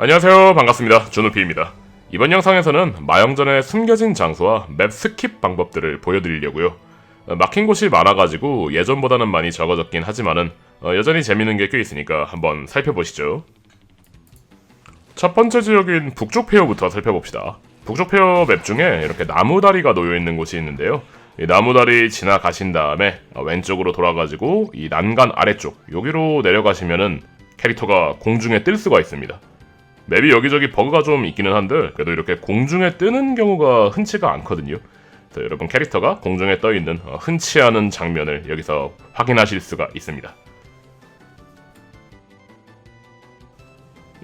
안녕하세요. 반갑습니다. 준우피입니다. 이번 영상에서는 마영전의 숨겨진 장소와 맵 스킵 방법들을 보여드리려고요. 어, 막힌 곳이 많아가지고 예전보다는 많이 적어졌긴 하지만은 어, 여전히 재밌는 게 꽤 있으니까 한번 살펴보시죠. 첫 번째 지역인 북쪽 폐허부터 살펴봅시다. 북쪽 폐허 맵 중에 이렇게 나무다리가 놓여있는 곳이 있는데요. 이 나무다리 지나가신 다음에 어, 왼쪽으로 돌아가지고 이 난간 아래쪽 여기로 내려가시면은 캐릭터가 공중에 뜰 수가 있습니다 맵이 여기저기 버그가 좀 있기는 한데 그래도 이렇게 공중에 뜨는 경우가 흔치가 않거든요. 그래서 여러분 캐릭터가 공중에 떠 있는 어, 흔치 않은 장면을 여기서 확인하실 수가 있습니다.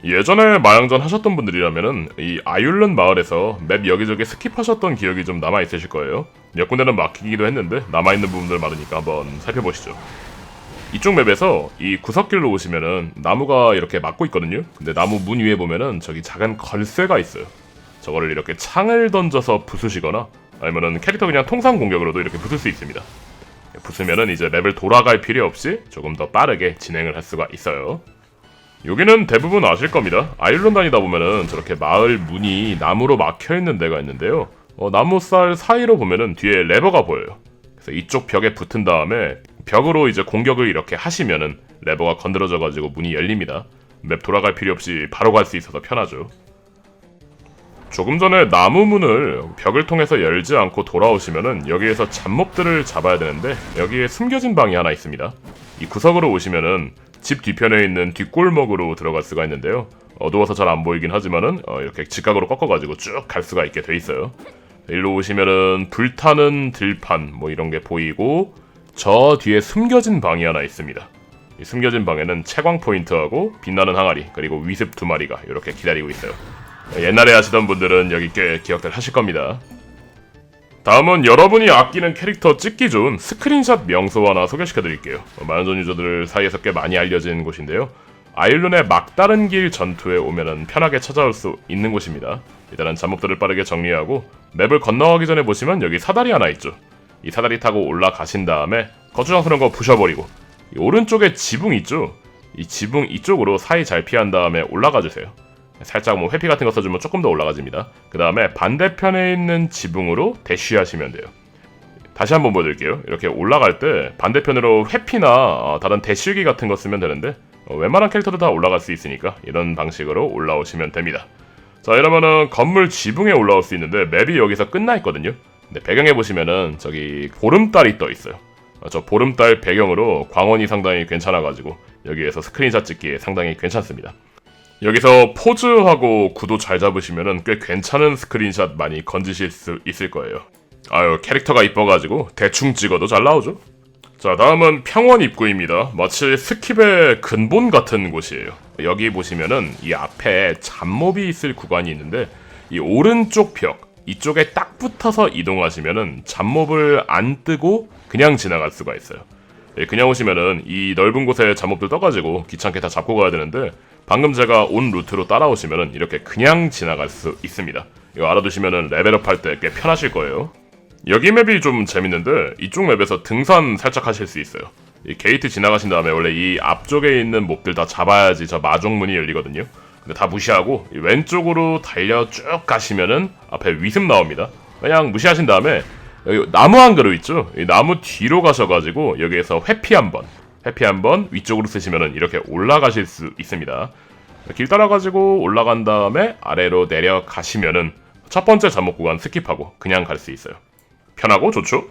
예전에 마양전 하셨던 분들이라면은 이 아율런 마을에서 맵 여기저기 스킵하셨던 기억이 좀 남아 있으실 거예요. 몇 군데는 막히기도 했는데 남아 있는 부분들 많으니까 한번 살펴보시죠. 이쪽 맵에서 이 구석길로 오시면은 나무가 이렇게 막고 있거든요. 근데 나무 문 위에 보면은 저기 작은 걸쇠가 있어요. 저거를 이렇게 창을 던져서 부수시거나 아니면은 캐릭터 그냥 통상 공격으로도 이렇게 부술 수 있습니다. 부수면은 이제 맵을 돌아갈 필요 없이 조금 더 빠르게 진행을 할 수가 있어요. 여기는 대부분 아실 겁니다. 아일론 다니다 보면은 저렇게 마을 문이 나무로 막혀 있는 데가 있는데요. 어, 나무살 사이로 보면은 뒤에 레버가 보여요. 그래서 이쪽 벽에 붙은 다음에 벽으로 이제 공격을 이렇게 하시면은 레버가 건드려져 가지고 문이 열립니다. 맵 돌아갈 필요 없이 바로 갈 수 있어서 편하죠. 조금 전에 나무 문을 벽을 통해서 열지 않고 돌아오시면은 여기에서 잡몹들을 잡아야 되는데 여기에 숨겨진 방이 하나 있습니다. 이 구석으로 오시면은 집 뒤편에 있는 뒷골목으로 들어갈 수가 있는데요. 어두워서 잘 안 보이긴 하지만은 어, 이렇게 직각으로 꺾어가지고 쭉 갈 수가 있게 돼 있어요. 일로 오시면은 불타는 들판 뭐 이런 게 보이고 저 뒤에 숨겨진 방이 하나 있습니다. 이 숨겨진 방에는 채광 포인트하고 빛나는 항아리 그리고 위습 두 마리가 이렇게 기다리고 있어요. 옛날에 하시던 분들은 여기 꽤 기억들 하실 겁니다. 다음은 여러분이 아끼는 캐릭터 찍기 좋은 스크린샷 명소 하나 소개시켜드릴게요. 마연전 유저들 사이에서 꽤 많이 알려진 곳인데요. 아일론의 막다른 길 전투에 오면은 편하게 찾아올 수 있는 곳입니다. 일단은 잡목들을 빠르게 정리하고 맵을 건너가기 전에 보시면 여기 사다리 하나 있죠. 이 사다리 타고 올라가신 다음에 그런 거 부셔버리고 이 오른쪽에 지붕 있죠. 이 지붕 이쪽으로 사이 잘 피한 다음에 올라가 주세요. 살짝 뭐 회피 같은 거 써주면 조금 더 올라가집니다. 그 다음에 반대편에 있는 지붕으로 대쉬하시면 돼요. 다시 한번 보여드릴게요. 이렇게 올라갈 때 반대편으로 회피나 어, 다른 대쉬기 같은 거 쓰면 되는데 어, 웬만한 캐릭터도 다 올라갈 수 있으니까 이런 방식으로 올라오시면 됩니다. 자 이러면은 건물 지붕에 올라올 수 있는데 맵이 여기서 끝나 있거든요. 근데 배경에 보시면은 저기 보름달이 떠 있어요. 어, 저 보름달 배경으로 광원이 상당히 괜찮아가지고 여기에서 스크린샷 찍기에 상당히 괜찮습니다. 여기서 포즈하고 구도 잘 잡으시면은 꽤 괜찮은 스크린샷 많이 건지실 수 있을 거예요. 아유 캐릭터가 이뻐가지고 대충 찍어도 잘 나오죠. 자 다음은 평원 입구입니다. 마치 스킵의 근본 같은 곳이에요. 여기 보시면은 이 앞에 잡몹이 있을 구간이 있는데 이 오른쪽 벽 이쪽에 딱 붙어서 이동하시면은 잡몹을 안 뜨고 그냥 지나갈 수가 있어요. 예, 그냥 오시면은 이 넓은 곳에 잡몹들 떠가지고 귀찮게 다 잡고 가야 되는데 방금 제가 온 루트로 따라오시면은 이렇게 그냥 지나갈 수 있습니다. 이거 알아두시면은 레벨업 할 때 꽤 편하실 거예요. 여기 맵이 좀 재밌는데 이쪽 맵에서 등산 살짝 하실 수 있어요. 이 게이트 지나가신 다음에 원래 이 앞쪽에 있는 몹들 다 잡아야지 저 마종문이 열리거든요. 근데 다 무시하고 이 왼쪽으로 달려 쭉 가시면은 앞에 위습 나옵니다. 그냥 무시하신 다음에 여기 나무 한 그루 있죠? 이 나무 뒤로 가셔가지고 여기에서 회피 한 번, 회피 한 번 위쪽으로 쓰시면은 이렇게 올라가실 수 있습니다. 길 따라가지고 올라간 다음에 아래로 내려가시면은 첫 번째 잠복 구간 스킵하고 그냥 갈 수 있어요. 편하고 좋죠?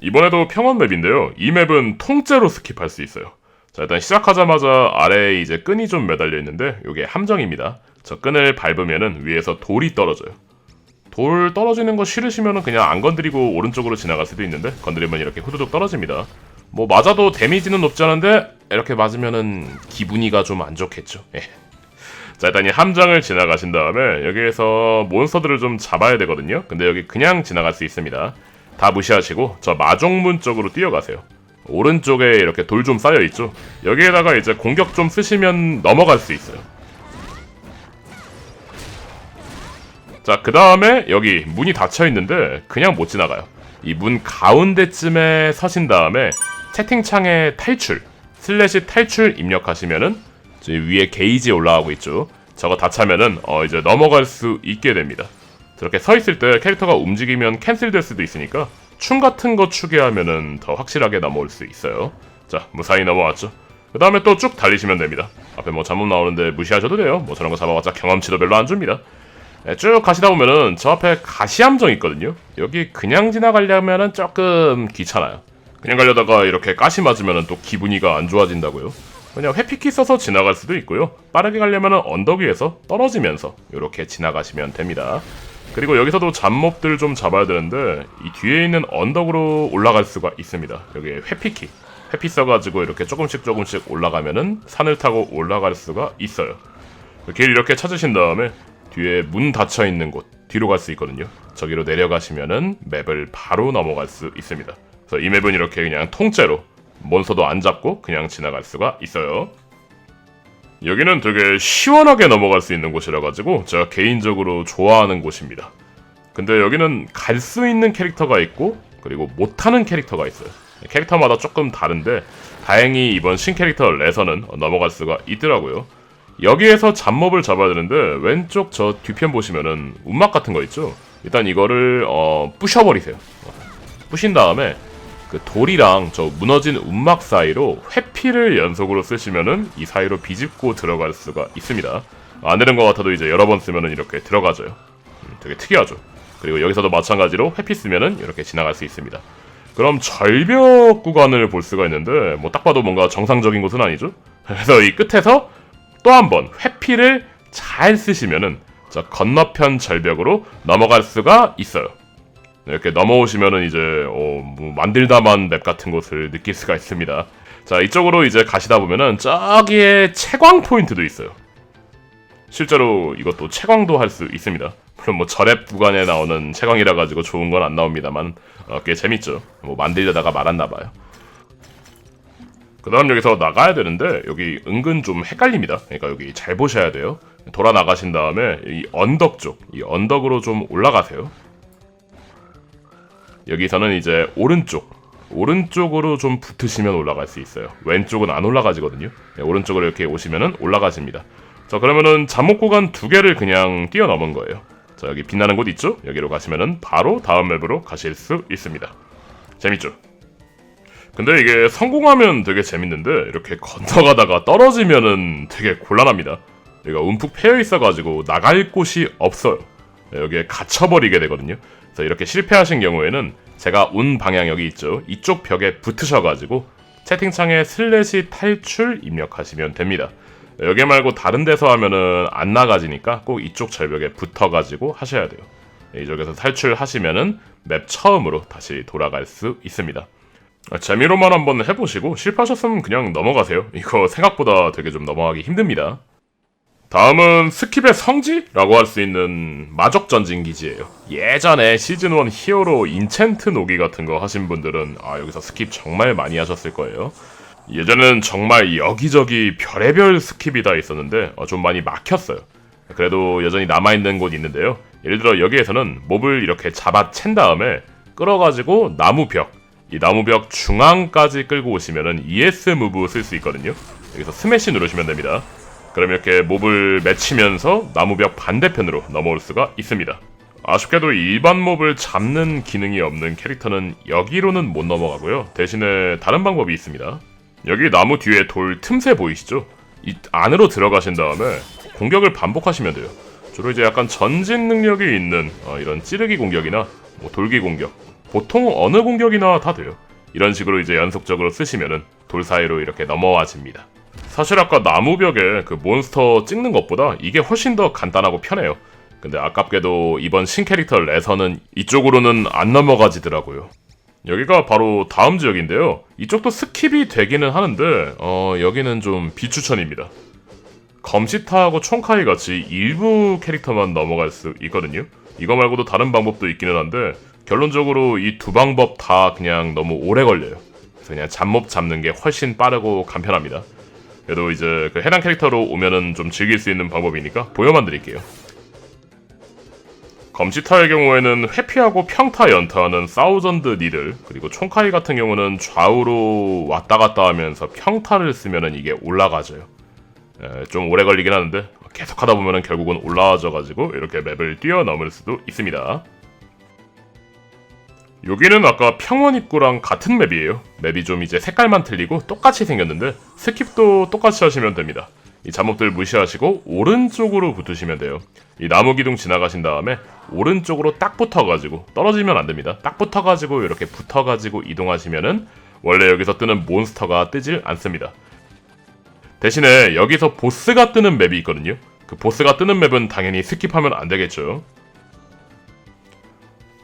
이번에도 평원 맵인데요. 이 맵은 통째로 스킵할 수 있어요. 자, 일단 시작하자마자 아래에 이제 끈이 좀 매달려 있는데 이게 함정입니다. 저 끈을 밟으면은 위에서 돌이 떨어져요. 돌 떨어지는 거 싫으시면은 그냥 안 건드리고 오른쪽으로 지나갈 수도 있는데 건드리면 이렇게 후두둑 떨어집니다. 뭐 맞아도 데미지는 높지 않은데 이렇게 맞으면은 기분이가 좀 안 좋겠죠. 예. 자 일단 이 함정을 지나가신 다음에 여기에서 몬스터들을 좀 잡아야 되거든요. 근데 여기 그냥 지나갈 수 있습니다. 다 무시하시고 저 마종문 쪽으로 뛰어가세요. 오른쪽에 이렇게 돌 좀 쌓여 있죠. 여기에다가 이제 공격 좀 쓰시면 넘어갈 수 있어요. 자, 그 다음에 여기 문이 닫혀 있는데 그냥 못 지나가요. 이 문 가운데쯤에 서신 다음에 채팅창에 탈출, 슬래시 탈출 입력하시면은 저 위에 게이지 올라가고 있죠. 저거 다 차면은 어 이제 넘어갈 수 있게 됩니다. 저렇게 서 있을 때 캐릭터가 움직이면 캔슬될 수도 있으니까 춤 같은 거 추게 하면은 더 확실하게 넘어올 수 있어요. 자 무사히 넘어왔죠. 그 다음에 또 쭉 달리시면 됩니다. 앞에 뭐 잡목 나오는데 무시하셔도 돼요. 뭐 저런 거 잡아봤자 경험치도 별로 안 줍니다. 네, 쭉 가시다 보면은 저 앞에 가시함정 있거든요. 여기 그냥 지나가려면은 조금 귀찮아요. 그냥 가려다가 이렇게 가시 맞으면은 또 기분이가 안 좋아진다고요. 그냥 회피키 써서 지나갈 수도 있고요. 빠르게 가려면은 언덕 위에서 떨어지면서 이렇게 지나가시면 됩니다. 그리고 여기서도 잡몹들 좀 잡아야 되는데 이 뒤에 있는 언덕으로 올라갈 수가 있습니다. 여기 회피키. 회피 써가지고 이렇게 조금씩 조금씩 올라가면은 산을 타고 올라갈 수가 있어요. 길 이렇게 찾으신 다음에 뒤에 문 닫혀 있는 곳 뒤로 갈 수 있거든요. 저기로 내려가시면은 맵을 바로 넘어갈 수 있습니다. 그래서 이 맵은 이렇게 그냥 통째로 몬스터도 안 잡고 그냥 지나갈 수가 있어요. 여기는 되게 시원하게 넘어갈 수 있는 곳이라 가지고 제가 개인적으로 좋아하는 곳입니다. 근데 여기는 갈 수 있는 캐릭터가 있고 그리고 못하는 캐릭터가 있어요. 캐릭터마다 조금 다른데 다행히 이번 신캐릭터 레서는 넘어갈 수가 있더라고요. 여기에서 잡몹을 잡아야 되는데 왼쪽 저 뒤편 보시면은 운막 같은 거 있죠? 일단 이거를 어, 부셔버리세요. 부신 다음에 그 돌이랑 저 무너진 운막 사이로 회피를 연속으로 쓰시면은 이 사이로 비집고 들어갈 수가 있습니다. 안 되는 것 같아도 이제 여러 번 쓰면은 이렇게 들어가져요. 음, 되게 특이하죠. 그리고 여기서도 마찬가지로 회피 쓰면은 이렇게 지나갈 수 있습니다. 그럼 절벽 구간을 볼 수가 있는데 뭐 딱 봐도 뭔가 정상적인 곳은 아니죠. 그래서 이 끝에서 또 한 번 회피를 잘 쓰시면은 저 건너편 절벽으로 넘어갈 수가 있어요. 이렇게 넘어오시면은 이제 어, 뭐 만들다만 맵 같은 곳을 느낄 수가 있습니다. 자 이쪽으로 이제 가시다 보면은 저기에 채광 포인트도 있어요. 실제로 이것도 채광도 할 수 있습니다. 물론 뭐 절앱 구간에 나오는 채광이라 가지고 좋은 건 안 나옵니다만 어, 꽤 재밌죠. 뭐 만들려다가 말았나 봐요. 그 다음 여기서 나가야 되는데 여기 은근 좀 헷갈립니다. 그러니까 여기 잘 보셔야 돼요. 돌아 나가신 다음에 이 언덕 쪽, 이 언덕으로 좀 올라가세요. 여기서는 이제 오른쪽, 오른쪽으로 좀 붙으시면 올라갈 수 있어요. 왼쪽은 안 올라가지거든요. 네, 오른쪽으로 이렇게 오시면은 올라가집니다. 자 그러면은 잠목 구간 두 개를 그냥 뛰어넘은 거예요. 자 여기 빛나는 곳 있죠? 여기로 가시면은 바로 다음 맵으로 가실 수 있습니다. 재밌죠? 근데 이게 성공하면 되게 재밌는데 이렇게 건너가다가 떨어지면은 되게 곤란합니다. 여기가 움푹 패여 있어가지고 나갈 곳이 없어요. 네, 여기에 갇혀버리게 되거든요. 그래서 이렇게 실패하신 경우에는 제가 온 방향 여기 있죠. 이쪽 벽에 붙으셔가지고 채팅창에 슬래시 탈출 입력하시면 됩니다. 여기 말고 다른 데서 하면은 안 나가지니까 꼭 이쪽 절벽에 붙어가지고 하셔야 돼요. 이쪽에서 탈출하시면은 맵 처음으로 다시 돌아갈 수 있습니다. 아, 재미로만 한번 해보시고 실패하셨으면 그냥 넘어가세요. 이거 생각보다 되게 좀 넘어가기 힘듭니다. 다음은 스킵의 성지라고 할 수 있는 마적 전진 기지예요. 예전에 시즌 1 히어로 인챈트 노기 같은 거 하신 분들은 아 여기서 스킵 정말 많이 하셨을 거예요. 예전엔 정말 여기저기 별의별 스킵이 다 있었는데 어, 좀 많이 막혔어요. 그래도 여전히 남아있는 곳 있는데요. 예를 들어 여기에서는 몹을 이렇게 잡아 챈 다음에 끌어가지고 나무벽, 이 나무벽 중앙까지 끌고 오시면은 ES 무브 쓸 수 있거든요. 여기서 스매시 누르시면 됩니다. 그럼 이렇게 몹을 맺히면서 나무벽 반대편으로 넘어올 수가 있습니다. 아쉽게도 일반 몹을 잡는 기능이 없는 캐릭터는 여기로는 못 넘어가고요. 대신에 다른 방법이 있습니다. 여기 나무 뒤에 돌 틈새 보이시죠? 이 안으로 들어가신 다음에 공격을 반복하시면 돼요. 주로 이제 약간 전진 능력이 있는 어, 이런 찌르기 공격이나 뭐 돌기 공격, 보통 어느 공격이나 다 돼요. 이런 식으로 이제 연속적으로 쓰시면은 돌 사이로 이렇게 넘어와집니다. 사실 아까 나무벽에 그 몬스터 찍는 것보다 이게 훨씬 더 간단하고 편해요. 근데 아깝게도 이번 신캐릭터 레서는 이쪽으로는 안 넘어가지더라고요. 여기가 바로 다음 지역인데요. 이쪽도 스킵이 되기는 하는데 어, 여기는 좀 비추천입니다. 검시타하고 총카이 같이 일부 캐릭터만 넘어갈 수 있거든요. 이거 말고도 다른 방법도 있기는 한데 결론적으로 이 두 방법 다 그냥 너무 오래 걸려요. 그래서 그냥 잡몹 잡는 게 훨씬 빠르고 간편합니다. 그래도 이제 그 해당 캐릭터로 오면은 좀 즐길 수 있는 방법이니까 보여만 드릴게요. 검시타의 경우에는 회피하고 평타 연타하는 사우전드 니들 그리고 총카이 같은 경우는 좌우로 왔다 갔다 하면서 평타를 쓰면은 이게 올라가져요. 에, 좀 오래 걸리긴 하는데 계속 하다 보면은 결국은 올라와져 가지고 이렇게 맵을 뛰어넘을 수도 있습니다. 여기는 아까 평원 입구랑 같은 맵이에요. 맵이 좀 이제 색깔만 틀리고 똑같이 생겼는데 스킵도 똑같이 하시면 됩니다. 이 잡목들 무시하시고 오른쪽으로 붙으시면 돼요. 이 나무 기둥 지나가신 다음에 오른쪽으로 딱 붙어가지고 떨어지면 안 됩니다. 딱 붙어가지고 이렇게 붙어가지고 이동하시면은 원래 여기서 뜨는 몬스터가 뜨질 않습니다. 대신에 여기서 보스가 뜨는 맵이 있거든요. 그 보스가 뜨는 맵은 당연히 스킵하면 안 되겠죠.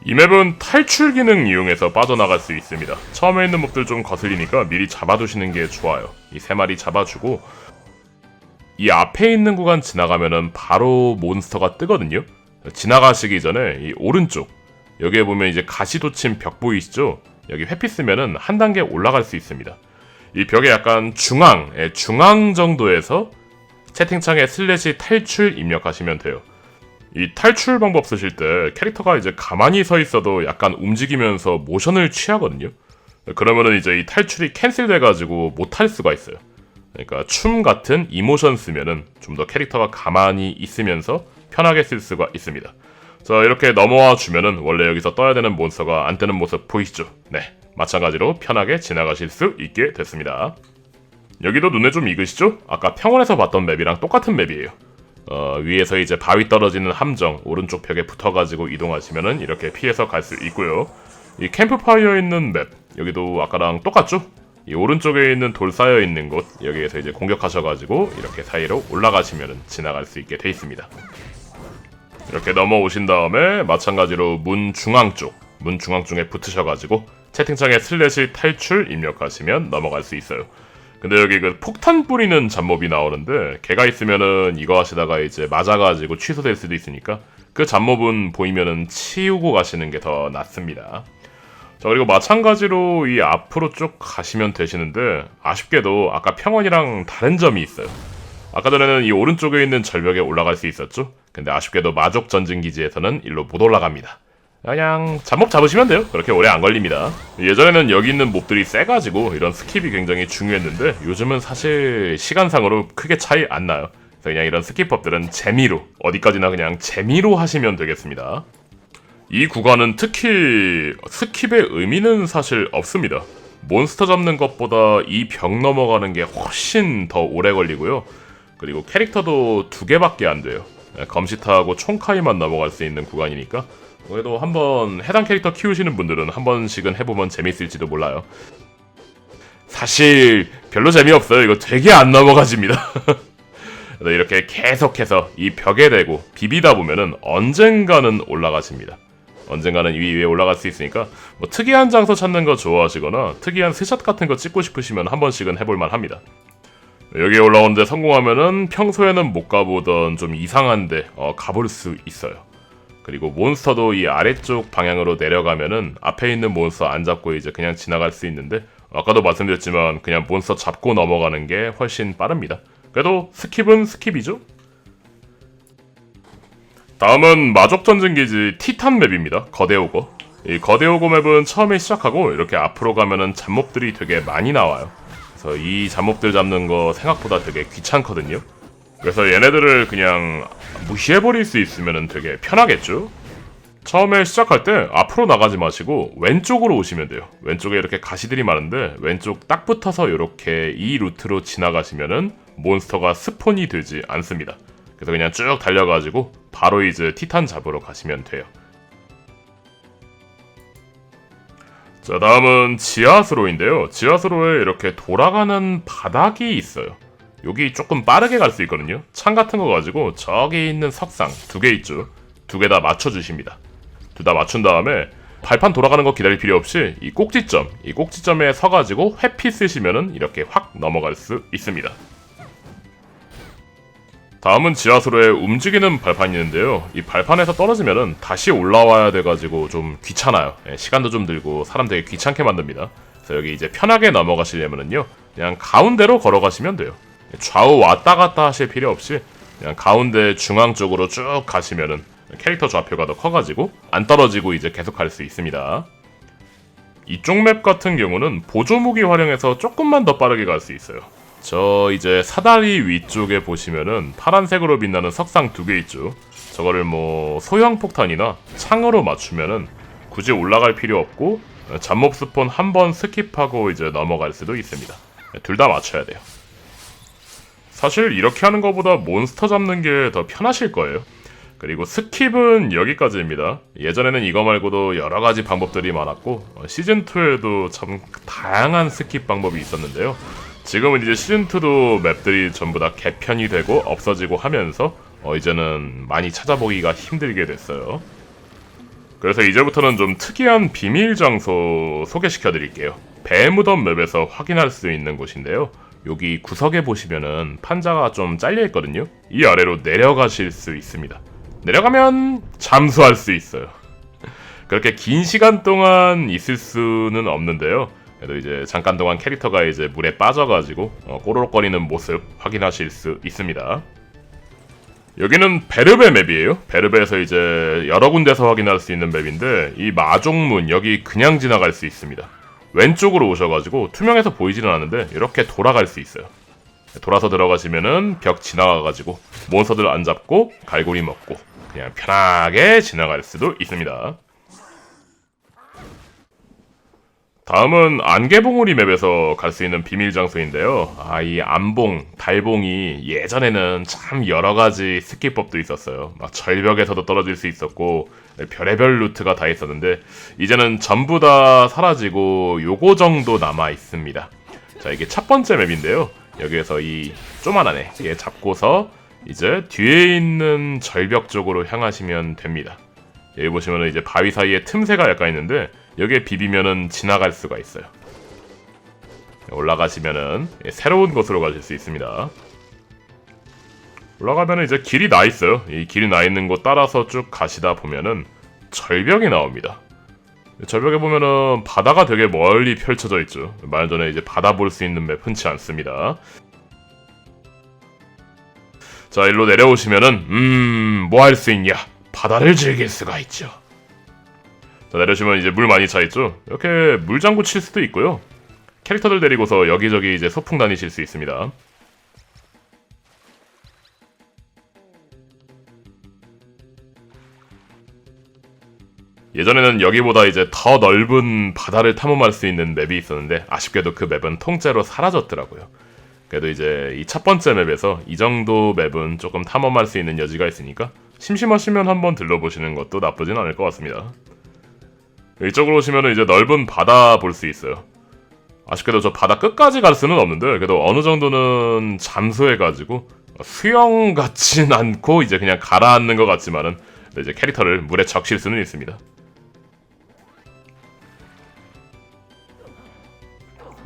이 맵은 탈출 기능 이용해서 빠져나갈 수 있습니다. 처음에 있는 몹들 좀 거슬리니까 미리 잡아두시는 게 좋아요. 이 세 마리 잡아주고 이 앞에 있는 구간 지나가면은 바로 몬스터가 뜨거든요. 지나가시기 전에 이 오른쪽 여기에 보면 이제 가시도친 벽 보이시죠? 여기 회피 쓰면은 한 단계 올라갈 수 있습니다. 이 벽에 약간 중앙, 예, 중앙 정도에서 채팅창에 슬래시 탈출 입력하시면 돼요. 이 탈출 방법 쓰실 때 캐릭터가 이제 가만히 서 있어도 약간 움직이면서 모션을 취하거든요. 그러면은 이제 이 탈출이 캔슬돼가지고 못 할 수가 있어요. 그러니까 춤 같은 이모션 쓰면은 좀 더 캐릭터가 가만히 있으면서 편하게 쓸 수가 있습니다. 자 이렇게 넘어와 주면은 원래 여기서 떠야 되는 몬스터가 안 뜨는 모습 보이시죠? 네 마찬가지로 편하게 지나가실 수 있게 됐습니다. 여기도 눈에 좀 익으시죠? 아까 평원에서 봤던 맵이랑 똑같은 맵이에요. 어, 위에서 이제 바위 떨어지는 함정 오른쪽 벽에 붙어가지고 이동하시면은 이렇게 피해서 갈 수 있고요. 이 캠프파이어 있는 맵 여기도 아까랑 똑같죠? 이 오른쪽에 있는 돌 쌓여 있는 곳 여기에서 이제 공격하셔가지고 이렇게 사이로 올라가시면은 지나갈 수 있게 돼 있습니다. 이렇게 넘어오신 다음에 마찬가지로 문 중앙 쪽, 문 중앙 쪽에 붙으셔가지고 채팅창에 슬래시 탈출 입력하시면 넘어갈 수 있어요. 근데 여기 그 폭탄 뿌리는 잡몹이 나오는데 걔가 있으면은 이거 하시다가 이제 맞아가지고 취소될 수도 있으니까 그 잡몹은 보이면은 치우고 가시는 게 더 낫습니다. 자 그리고 마찬가지로 이 앞으로 쭉 가시면 되시는데 아쉽게도 아까 평원이랑 다른 점이 있어요. 아까 전에는 이 오른쪽에 있는 절벽에 올라갈 수 있었죠. 근데 아쉽게도 마족 전진 기지에서는 일로 못 올라갑니다. 그냥 잡몹 잡으시면 돼요. 그렇게 오래 안 걸립니다. 예전에는 여기 있는 몹들이 세가지고 이런 스킵이 굉장히 중요했는데 요즘은 사실 시간상으로 크게 차이 안 나요. 그래서 그냥 이런 스킵법들은 재미로 어디까지나 그냥 재미로 하시면 되겠습니다. 이 구간은 특히 스킵의 의미는 사실 없습니다. 몬스터 잡는 것보다 이 벽 넘어가는 게 훨씬 더 오래 걸리고요. 그리고 캐릭터도 두 개밖에 안 돼요. 검시타하고 총카이만 넘어갈 수 있는 구간이니까 그래도 한번 해당 캐릭터 키우시는 분들은 한 번씩은 해보면 재밌을지도 몰라요. 사실 별로 재미없어요. 이거 되게 안 넘어가집니다. 그래서 이렇게 계속해서 이 벽에 대고 비비다 보면은 언젠가는 올라가십니다. 언젠가는 위 위에 올라갈 수 있으니까 뭐 특이한 장소 찾는 거 좋아하시거나 특이한 스샷 같은 거 찍고 싶으시면 한 번씩은 해볼만 합니다. 여기 올라오는데 성공하면은 평소에는 못 가보던 좀 이상한데 어, 가볼 수 있어요. 그리고 몬스터도 이 아래쪽 방향으로 내려가면은 앞에 있는 몬스터 안 잡고 이제 그냥 지나갈 수 있는데 아까도 말씀드렸지만 그냥 몬스터 잡고 넘어가는 게 훨씬 빠릅니다. 그래도 스킵은 스킵이죠. 다음은 마족 전쟁기지 티탄 맵입니다. 거대 오거. 이 거대 오거 맵은 처음에 시작하고 이렇게 앞으로 가면은 잡몹들이 되게 많이 나와요. 그래서 이 잡몹들 잡는 거 생각보다 되게 귀찮거든요. 그래서 얘네들을 그냥 무시해버릴 수 있으면 되게 편하겠죠? 처음에 시작할 때 앞으로 나가지 마시고 왼쪽으로 오시면 돼요. 왼쪽에 이렇게 가시들이 많은데 왼쪽 딱 붙어서 이렇게 이 루트로 지나가시면은 몬스터가 스폰이 되지 않습니다. 그래서 그냥 쭉 달려가지고 바로 이제 티탄 잡으러 가시면 돼요. 자 다음은 지하수로인데요. 지하수로에 이렇게 돌아가는 바닥이 있어요. 여기 조금 빠르게 갈 수 있거든요. 창 같은 거 가지고 저기 있는 석상 두 개 있죠. 두 개 다 맞춰주십니다. 둘 다 맞춘 다음에 발판 돌아가는 거 기다릴 필요 없이 이 꼭지점, 이 꼭지점에 서가지고 회피 쓰시면은 이렇게 확 넘어갈 수 있습니다. 다음은 지하수로에 움직이는 발판이 있는데요. 이 발판에서 떨어지면은 다시 올라와야 돼가지고 좀 귀찮아요. 예, 시간도 좀 들고 사람 되게 귀찮게 만듭니다. 그래서 여기 이제 편하게 넘어가시려면은요, 그냥 가운데로 걸어가시면 돼요. 좌우 왔다 갔다 하실 필요 없이 그냥 가운데 중앙 쪽으로 쭉 가시면은 캐릭터 좌표가 더 커가지고 안 떨어지고 이제 계속 갈 수 있습니다. 이쪽 맵 같은 경우는 보조 무기 활용해서 조금만 더 빠르게 갈 수 있어요. 저 이제 사다리 위쪽에 보시면은 파란색으로 빛나는 석상 두 개 있죠. 저거를 뭐 소형 폭탄이나 창으로 맞추면은 굳이 올라갈 필요 없고 잡몹 스폰 한 번 스킵하고 이제 넘어갈 수도 있습니다. 둘 다 맞춰야 돼요. 사실 이렇게 하는 것보다 몬스터 잡는 게 더 편하실 거예요. 그리고 스킵은 여기까지입니다. 예전에는 이거 말고도 여러 가지 방법들이 많았고 어, 시즌 2에도 참 다양한 스킵 방법이 있었는데요. 지금은 이제 시즌 2도 맵들이 전부 다 개편이 되고 없어지고 하면서 어, 이제는 많이 찾아보기가 힘들게 됐어요. 그래서 이제부터는 좀 특이한 비밀 장소 소개시켜 드릴게요. 배무덤 맵에서 확인할 수 있는 곳인데요. 여기 구석에 보시면은 판자가 좀 잘려 있거든요. 이 아래로 내려가실 수 있습니다. 내려가면 잠수할 수 있어요. 그렇게 긴 시간 동안 있을 수는 없는데요. 그래도 이제 잠깐 동안 캐릭터가 이제 물에 빠져가지고 어, 꼬르륵거리는 모습 확인하실 수 있습니다. 여기는 베르베 맵이에요. 베르베에서 이제 여러 군데서 확인할 수 있는 맵인데 이 마종문 여기 그냥 지나갈 수 있습니다. 왼쪽으로 오셔가지고 투명해서 보이지는 않는데 이렇게 돌아갈 수 있어요. 돌아서 들어가시면은 벽 지나가가지고 몬스터들 안 잡고 갈고리 먹고 그냥 편하게 지나갈 수도 있습니다. 다음은 안개봉우리 맵에서 갈 수 있는 비밀 장소인데요. 아, 이 안봉, 달봉이 예전에는 참 여러 가지 스키법도 있었어요. 막 절벽에서도 떨어질 수 있었고, 별의별 루트가 다 있었는데, 이제는 전부 다 사라지고, 요거 정도 남아 있습니다. 자, 이게 첫 번째 맵인데요. 여기에서 이 쪼만한 애, 얘 잡고서 이제 뒤에 있는 절벽 쪽으로 향하시면 됩니다. 여기 보시면 이제 바위 사이에 틈새가 약간 있는데 여기에 비비면은 지나갈 수가 있어요. 올라가시면은 새로운 곳으로 가실 수 있습니다. 올라가면은 이제 길이 나 있어요. 이 길이 나 있는 곳 따라서 쭉 가시다 보면은 절벽이 나옵니다. 절벽에 보면은 바다가 되게 멀리 펼쳐져 있죠. 말 전에 이제 바다 볼 수 있는 맵 흔치 않습니다. 자, 일로 내려오시면은 음, 뭐 할 수 있냐? 바다를 즐길 수가 있죠. 자, 내려오시면 이제 물 많이 차 있죠. 이렇게 물장구 칠 수도 있고요. 캐릭터들 데리고서 여기저기 이제 소풍 다니실 수 있습니다. 예전에는 여기보다 이제 더 넓은 바다를 탐험할 수 있는 맵이 있었는데 아쉽게도 그 맵은 통째로 사라졌더라고요. 그래도 이제 이 첫 번째 맵에서 이 정도 맵은 조금 탐험할 수 있는 여지가 있으니까 심심하시면 한번 들러보시는 것도 나쁘진 않을 것 같습니다. 이쪽으로 오시면 이제 넓은 바다 볼 수 있어요. 아쉽게도 저 바다 끝까지 갈 수는 없는데 그래도 어느 정도는 잠수해가지고 수영 같진 않고 이제 그냥 가라앉는 것 같지만은 이제 캐릭터를 물에 적실 수는 있습니다.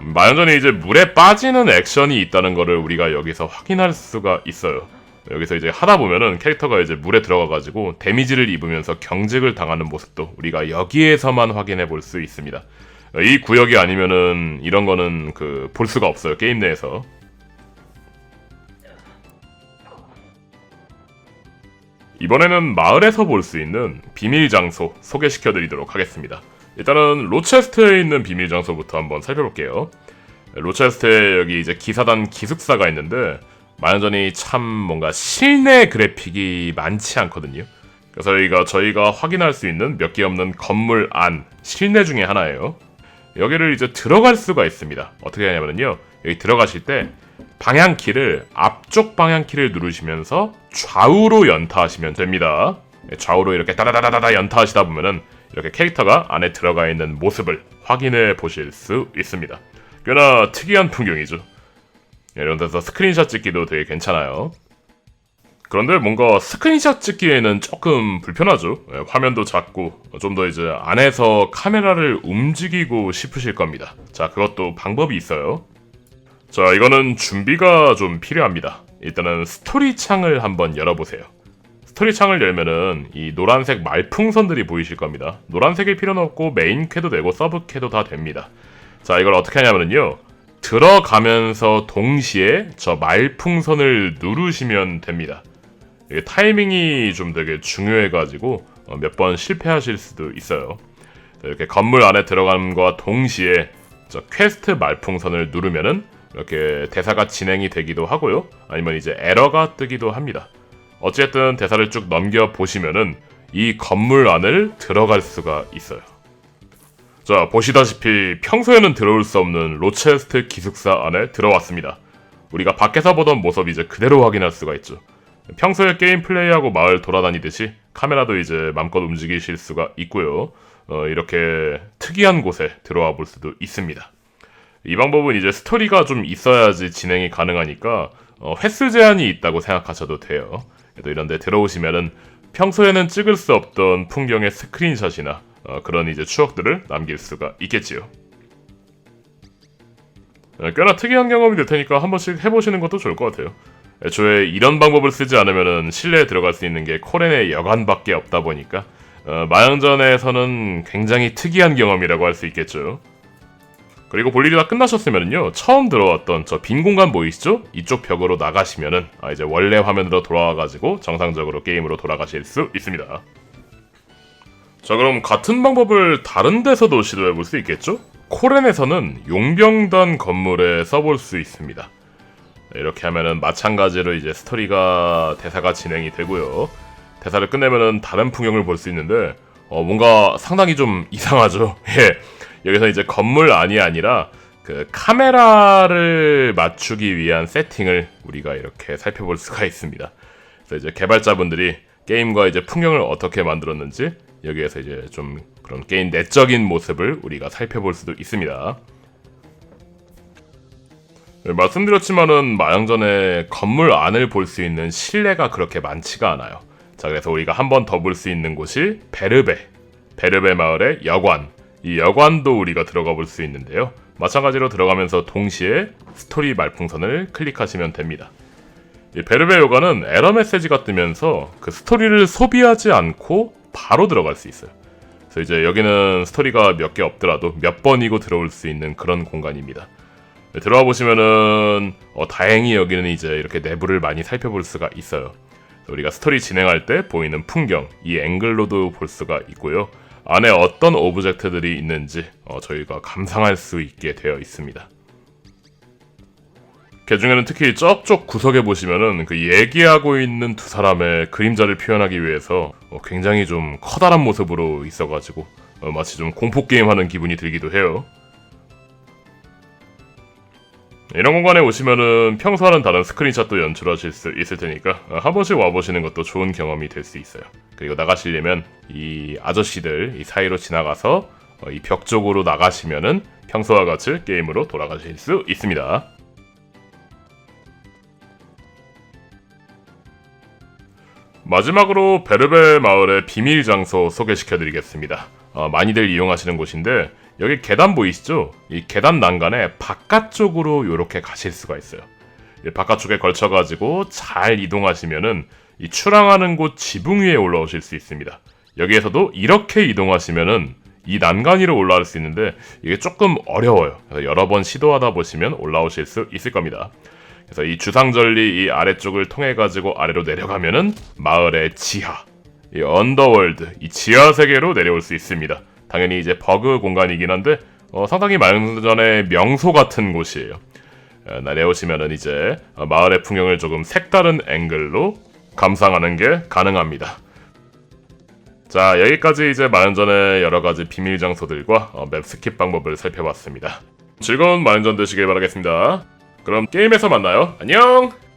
마연전에 이제 물에 빠지는 액션이 있다는 것을 우리가 여기서 확인할 수가 있어요. 여기서 이제 하다 보면은 캐릭터가 이제 물에 들어가 가지고 데미지를 입으면서 경직을 당하는 모습도 우리가 여기에서만 확인해 볼 수 있습니다. 이 구역이 아니면은 이런 거는 그 볼 수가 없어요 게임 내에서. 이번에는 마을에서 볼 수 있는 비밀 장소 소개시켜 드리도록 하겠습니다. 일단은 로체스트에 있는 비밀 장소부터 한번 살펴볼게요. 로체스트에 여기 이제 기사단 기숙사가 있는데 만연전이 참 뭔가 실내 그래픽이 많지 않거든요. 그래서 여기가 저희가 확인할 수 있는 몇 개 없는 건물 안 실내 중에 하나예요. 여기를 이제 들어갈 수가 있습니다. 어떻게 하냐면요. 여기 들어가실 때 방향키를 앞쪽 방향키를 누르시면서 좌우로 연타하시면 됩니다. 좌우로 이렇게 따다다다다 연타하시다 보면은 이렇게 캐릭터가 안에 들어가 있는 모습을 확인해 보실 수 있습니다. 꽤나 특이한 풍경이죠. 이런 데서 스크린샷 찍기도 되게 괜찮아요. 그런데 뭔가 스크린샷 찍기에는 조금 불편하죠. 예, 화면도 작고 좀 더 이제 안에서 카메라를 움직이고 싶으실 겁니다. 자, 그것도 방법이 있어요. 자, 이거는 준비가 좀 필요합니다. 일단은 스토리 창을 한번 열어보세요. 스토리 창을 열면은 이 노란색 말풍선들이 보이실 겁니다. 노란색일 필요는 없고 메인 캐도 되고 서브 캐도 다 됩니다. 자, 이걸 어떻게 하냐면요. 들어가면서 동시에 저 말풍선을 누르시면 됩니다. 이게 타이밍이 좀 되게 중요해가지고 어, 몇번 실패하실 수도 있어요. 이렇게 건물 안에 들어감과 동시에 저 퀘스트 말풍선을 누르면은 이렇게 대사가 진행이 되기도 하고요. 아니면 이제 에러가 뜨기도 합니다. 어쨌든 대사를 쭉 넘겨 보시면은 이 건물 안을 들어갈 수가 있어요. 자, 보시다시피 평소에는 들어올 수 없는 로체스트 기숙사 안에 들어왔습니다. 우리가 밖에서 보던 모습 이제 그대로 확인할 수가 있죠. 평소에 게임 플레이하고 마을 돌아다니듯이 카메라도 이제 맘껏 움직이실 수가 있고요. 어, 이렇게 특이한 곳에 들어와 볼 수도 있습니다. 이 방법은 이제 스토리가 좀 있어야지 진행이 가능하니까 어, 횟수 제한이 있다고 생각하셔도 돼요. 그래도 이런데 들어오시면은 평소에는 찍을 수 없던 풍경의 스크린샷이나 어, 그런 이제 추억들을 남길 수가 있겠지요. 어, 꽤나 특이한 경험이 될 테니까 한 번씩 해보시는 것도 좋을 것 같아요. 애초에 이런 방법을 쓰지 않으면은 실내에 들어갈 수 있는 게 코렌의 여관밖에 없다 보니까 어, 마영전에서는 굉장히 특이한 경험이라고 할 수 있겠죠. 그리고 볼 일이 다 끝나셨으면요 처음 들어왔던 저 빈 공간 보이시죠? 이쪽 벽으로 나가시면은 아, 이제 원래 화면으로 돌아와가지고 정상적으로 게임으로 돌아가실 수 있습니다. 자 그럼 같은 방법을 다른 데서도 시도해 볼 수 있겠죠? 코렌에서는 용병단 건물에 써볼 수 있습니다. 이렇게 하면은 마찬가지로 이제 스토리가 대사가 진행이 되고요. 대사를 끝내면은 다른 풍경을 볼 수 있는데 어, 뭔가 상당히 좀 이상하죠. 예. 여기서 이제 건물 안이 아니라 그 카메라를 맞추기 위한 세팅을 우리가 이렇게 살펴볼 수가 있습니다. 그래서 이제 개발자분들이 게임과 이제 풍경을 어떻게 만들었는지 여기에서 이제 좀 그런 게임 내적인 모습을 우리가 살펴볼 수도 있습니다. 네, 말씀드렸지만은 마양전에 건물 안을 볼 수 있는 실내가 그렇게 많지가 않아요. 자, 그래서 우리가 한 번 더 볼 수 있는 곳이 베르베. 베르베 마을의 여관. 이 여관도 우리가 들어가 볼 수 있는데요. 마찬가지로 들어가면서 동시에 스토리 말풍선을 클릭하시면 됩니다. 이 베르베 여관은 에러 메시지가 뜨면서 그 스토리를 소비하지 않고 바로 들어갈 수 있어요. 그래서 이제 여기는 스토리가 몇 개 없더라도 몇 번이고 들어올 수 있는 그런 공간입니다. 네, 들어와 보시면은 어, 다행히 여기는 이제 이렇게 내부를 많이 살펴볼 수가 있어요. 우리가 스토리 진행할 때 보이는 풍경, 이 앵글로도 볼 수가 있고요. 안에 어떤 오브젝트들이 있는지 어, 저희가 감상할 수 있게 되어 있습니다. 그 중에는 특히 저쪽 구석에 보시면은 그 얘기하고 있는 두 사람의 그림자를 표현하기 위해서 어, 굉장히 좀 커다란 모습으로 있어가지고 어, 마치 좀 공포 게임 하는 기분이 들기도 해요. 이런 공간에 오시면은 평소와는 다른 스크린샷도 연출하실 수 있을 테니까 어, 한 번씩 와보시는 것도 좋은 경험이 될 수 있어요. 그리고 나가시려면 이 아저씨들 이 사이로 지나가서 어, 이벽 쪽으로 나가시면은 평소와 같이 게임으로 돌아가실 수 있습니다. 마지막으로 베르베 마을의 비밀 장소 소개시켜 드리겠습니다. 어, 많이들 이용하시는 곳인데 여기 계단 보이시죠? 이 계단 난간에 바깥쪽으로 이렇게 가실 수가 있어요. 이 바깥쪽에 걸쳐가지고 잘 이동하시면은 이 출항하는 곳 지붕 위에 올라오실 수 있습니다. 여기에서도 이렇게 이동하시면은 이 난간 위로 올라갈 수 있는데 이게 조금 어려워요. 그래서 여러 번 시도하다 보시면 올라오실 수 있을 겁니다. 그래서 이 주상절리 이 아래쪽을 통해 가지고 아래로 내려가면은 마을의 지하, 이 언더월드, 이 지하 세계로 내려올 수 있습니다. 당연히 이제 버그 공간이긴 한데 어, 상당히 마을전의 명소 같은 곳이에요. 어, 내려오시면은 이제 어, 마을의 풍경을 조금 색다른 앵글로 감상하는 게 가능합니다. 자 여기까지 이제 마연전의 여러 가지 비밀 장소들과 어, 맵 스킵 방법을 살펴봤습니다. 즐거운 마연전 되시길 바라겠습니다. 그럼 게임에서 만나요. 안녕!